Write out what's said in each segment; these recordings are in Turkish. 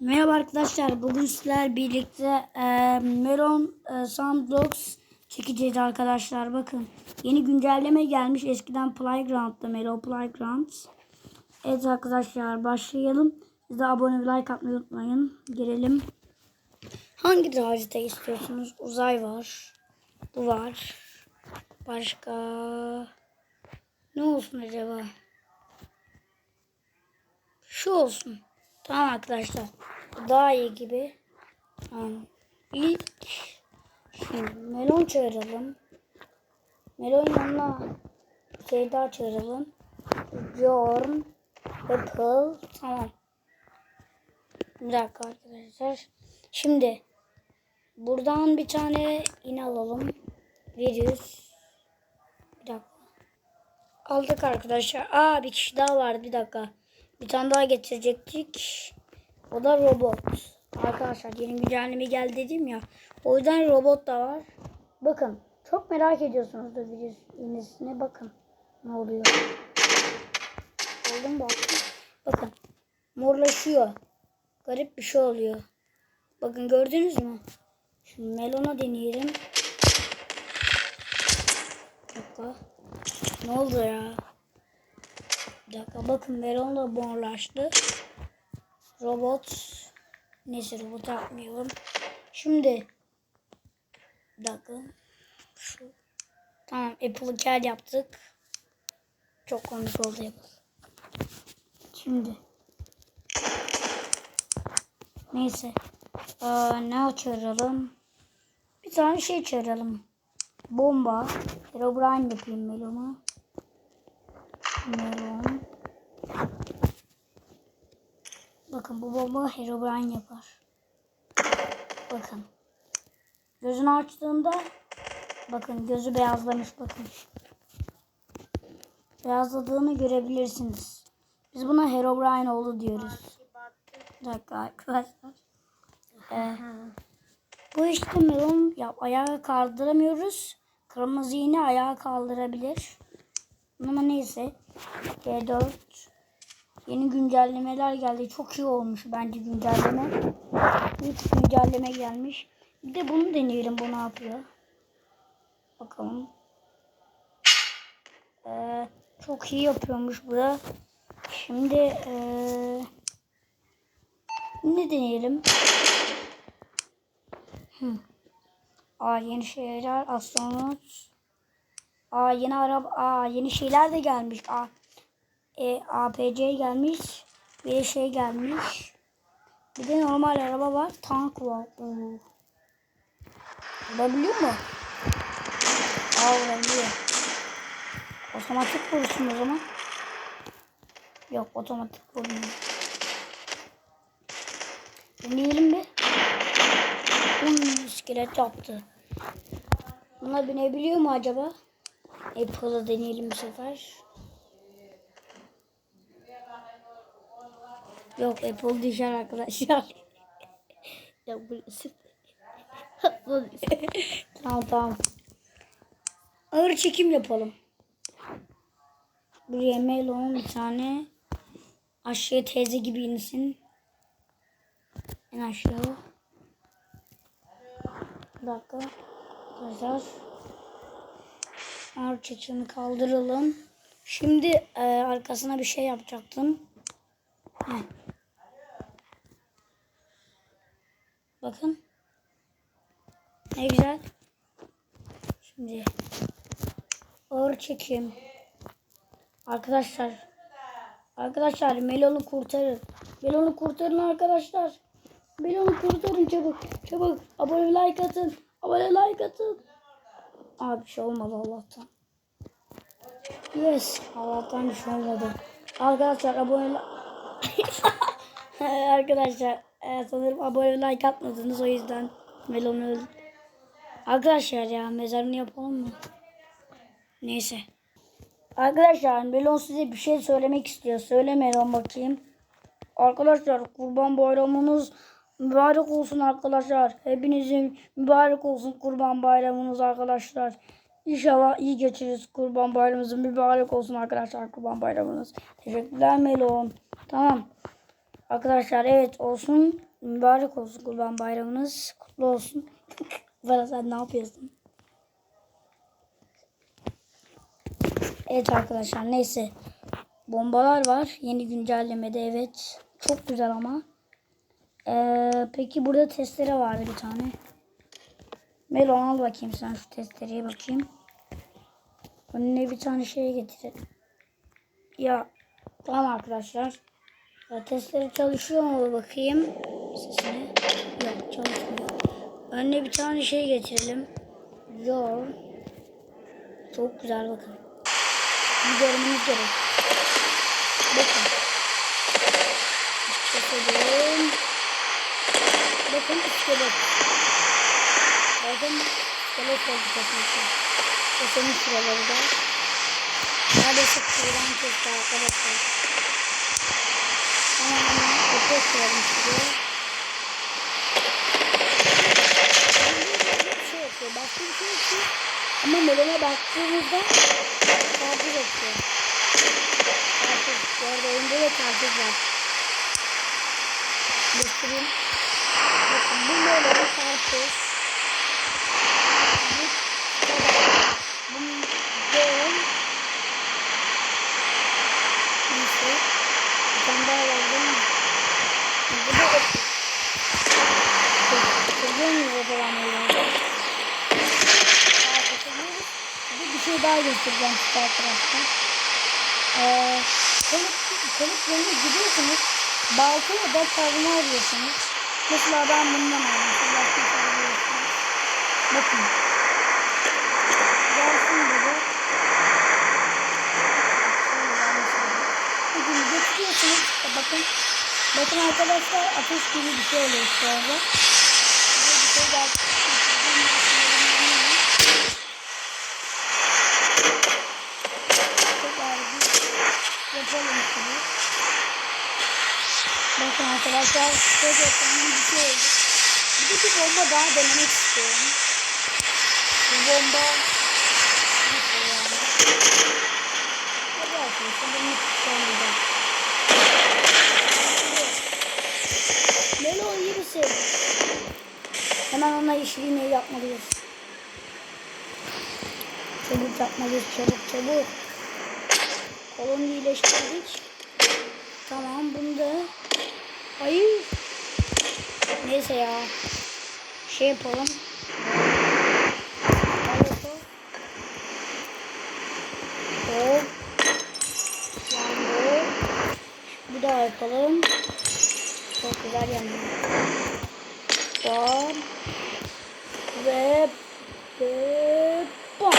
Merhaba arkadaşlar. Bugün sizler birlikte e, Melon e, Sandbox çekeceğiz arkadaşlar. Bakın yeni güncelleme gelmiş. Eskiden Playground'da Melon Playground. Evet arkadaşlar başlayalım. Siz de abone ve like atmayı unutmayın. Girelim. Hangi harita istiyorsunuz? Uzay var. Bu var. Başka ne olsun acaba? Şu olsun. Tamam arkadaşlar. Daha iyi gibi. Tamam. İlk şimdi melon çağıralım. Melon yanına şey daha çağıralım. Jorn, Apple. Tamam. Bir dakika arkadaşlar. Şimdi buradan bir tane iğne alalım. Virüs. Bir dakika. Aldık arkadaşlar. Aa bir kişi daha vardı. Bir dakika. Bir tane daha getirecektik. O da robot. Arkadaşlar yeni güncelleme geldi dedim ya. O yüzden robot da var. Bakın. Çok merak ediyorsunuz da iğnesine. Bakın. Ne oluyor? Oldu mu bakın. Morlaşıyor. Garip bir şey oluyor. Bakın gördünüz mü? Şimdi melona deneyelim. Dakika. Ne oldu ya? Bir dakika bakın melon da morlaştı. Robot. Neyse robot yapmayalım. Şimdi. Bir dakika. Şu. Tamam Apple'ı kel yaptık. Çok komik oldu Apple. Şimdi. Neyse. Aa, ne çağıralım? Bir tane şey çağıralım. Bomba. Herobrine yapayım melona. Melon. Bakın bu bomba Herobrine yapar. Bakın. Gözünü açtığında bakın gözü beyazlamış bakın. Beyazladığını görebilirsiniz. Biz buna Herobrine oldu diyoruz. Bir dakika arkadaşlar. Ee, bu işte melon yap, ayağa kaldıramıyoruz. Kırmızı iğne ayağa kaldırabilir. Ama neyse. G4 Yeni güncellemeler geldi. Çok iyi olmuş bence güncelleme. İlk güncelleme gelmiş. Bir de bunu deneyelim. Bu ne yapıyor? Bakalım. Ee, çok iyi yapıyormuş bu da. Şimdi ee, ne deneyelim? Hı. Aa yeni şeyler astronot. Aa yeni araba. Aa yeni şeyler de gelmiş. Aa e, APC gelmiş. Bir de şey gelmiş. Bir de normal araba var. Tank var. Oo. Vurabiliyor mu? Aa vurabiliyor. Otomatik vursun o zaman. Yok otomatik vurmuyor. Deneyelim bir. Hmm, iskelet yaptı. Buna binebiliyor mu acaba? Apple'ı deneyelim bu sefer. Yok Apple düşer arkadaşlar. ya burası. tamam tamam. Ağır çekim yapalım. Buraya melon bir tane. Aşağıya teyze gibi insin. En aşağı. Bir dakika. Arkadaşlar. Ağır çekimi kaldıralım. Şimdi e, arkasına bir şey yapacaktım. Heh. Bakın. Ne güzel. Şimdi ağır çekim. Arkadaşlar. Arkadaşlar Melon'u kurtarın. Melon'u kurtarın arkadaşlar. Melon'u kurtarın çabuk. Çabuk. Abone like atın. Abone like atın. Abi bir şey olmadı Allah'tan. Yes. Allah'tan bir şey olmadı. Arkadaşlar abone Arkadaşlar e, sanırım abone like atmadınız o yüzden Melon öldü. Arkadaşlar ya mezarını yapalım mı? Neyse. Arkadaşlar Melon size bir şey söylemek istiyor. Söyle Melon bakayım. Arkadaşlar kurban bayramınız mübarek olsun arkadaşlar. Hepinizin mübarek olsun kurban bayramınız arkadaşlar. İnşallah iyi geçiririz kurban bayramımızın mübarek olsun arkadaşlar kurban bayramınız. Teşekkürler Melon. Tamam. Arkadaşlar evet olsun. Mübarek olsun kurban bayramınız. Kutlu olsun. Bana sen ne yapıyorsun? Evet arkadaşlar neyse. Bombalar var. Yeni güncellemede evet. Çok güzel ama. Ee, peki burada testere vardı bir tane. Melon al bakayım sen şu testereye bakayım. Önüne bir tane şey getir. Ya tamam arkadaşlar. Testleri çalışıyor mu bakayım sesine. Yok çalışmıyor. Önüne bir tane şey getirelim. Yok. Çok güzel bakın. Bir görmeniz gerek. Bakın. Bakalım. Bakın iskelet. Bakın iskelet oldu kesinlikle. Kesenin şuraları da. Maalesef şuradan kesti arkadaşlar. Öte koyalım şuraya. Bir şey yapıyor. Başka bir şey yapıyor. Ama melona baktığımızda karpuz atıyor. Karpuz. Bu arada oyunda da karpuz var. Göstereyim. Bakın bu melona karpuz. Bu kadar. Bu melon. Neyse. Bir tane daha var değil mi? Bu da otuz. Zaman melonları? Bir, bir şey daha göstereceğim size arkadaşlar. Ee, konuk, konuk yerine gidiyorsunuz. Balta ya da kazma arıyorsunuz. Mesela ben bundan aldım. Şey. Bakın. Gelsin dedi. Bakın getiriyorsunuz. Bakın. Bakın arkadaşlar ateş gibi bir şey oluyor şu anda. Size bir şey daha Tekrar bir yapalım şunu. Bakın arkadaşlar çok efsane bir şey oldu. Bir de bir bomba daha denemek istiyorum. Bu bomba nasıl yani? Hadi arkadaşlar bunu tutacağım. Melo iyi bir şey. Hemen ona iğneyi yapmalıyız. Çabuk yapmalıyız çabuk çabuk. Kolonu iyileştirdik. Tamam bunu da. Hayır. Neyse ya. Şey yapalım. Hop. Yandı. Bir daha yapalım. Çok güzel yandı. Bam. Ve ve bam.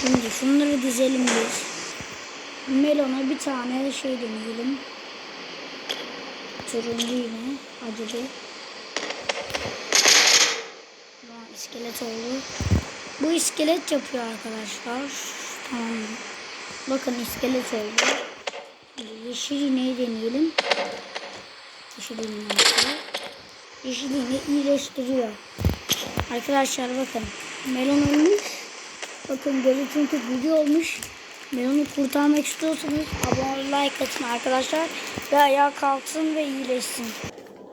Şimdi şunları dizelim biz. Melona bir tane şey deneyelim. Turuncu yine. Tamam, iskelet oldu. Bu iskelet yapıyor arkadaşlar. Tamam. Bakın iskelet oldu. Yeşil iğneyi deneyelim. Yeşil iğne yapıyor. Yeşil iğne iyileştiriyor. Arkadaşlar bakın. Melon ölmüş. Bakın gözü çünkü gücü olmuş. Melon'u kurtarmak istiyorsanız abone like atın arkadaşlar. Ve ayağa kalksın ve iyileşsin.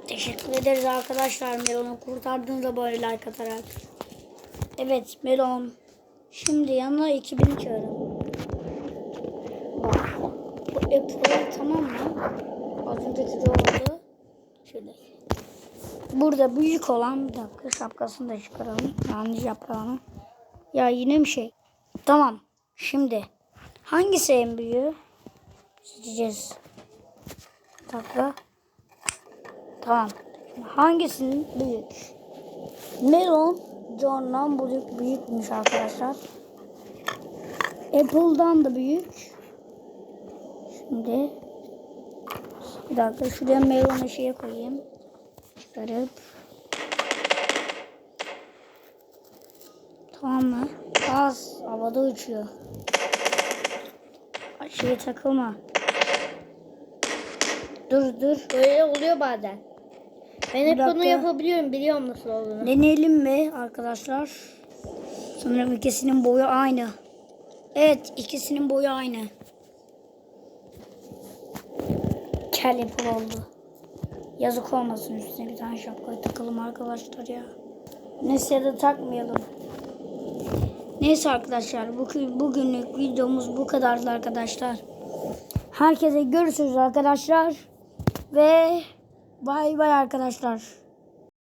Teşekkür ederiz arkadaşlar Melon'u kurtardığınızda böyle like atarak. Evet Melon. Şimdi yanına ekibini çağırın. Bak. Bu Apple tamam mı? Az önceki de oldu. Şöyle. Burada büyük olan bir dakika şapkasını da çıkaralım. Yanlış yaprağını. Ya yine bir şey. Tamam. Şimdi hangisi en büyüğü? Seçeceğiz. Bir dakika. Tamam. Şimdi hangisinin büyük? Melon John'dan büyük büyükmüş arkadaşlar. Apple'dan da büyük. Şimdi bir dakika şuraya melonu şeye koyayım. Çıkarıp Tamam mı? Az havada uçuyor. Şeye takılma. Dur dur. Böyle oluyor bazen. Ben hep bunu yapabiliyorum. Biliyorum nasıl olduğunu. Deneyelim mi arkadaşlar? Sanırım ikisinin boyu aynı. Evet ikisinin boyu aynı. Kelly Pro oldu. Yazık olmasın üstüne bir tane şapka takalım arkadaşlar ya. Neyse ya da takmayalım. Neyse arkadaşlar bugün, bugünlük videomuz bu kadardı arkadaşlar. Herkese görüşürüz arkadaşlar. Ve bay bay arkadaşlar.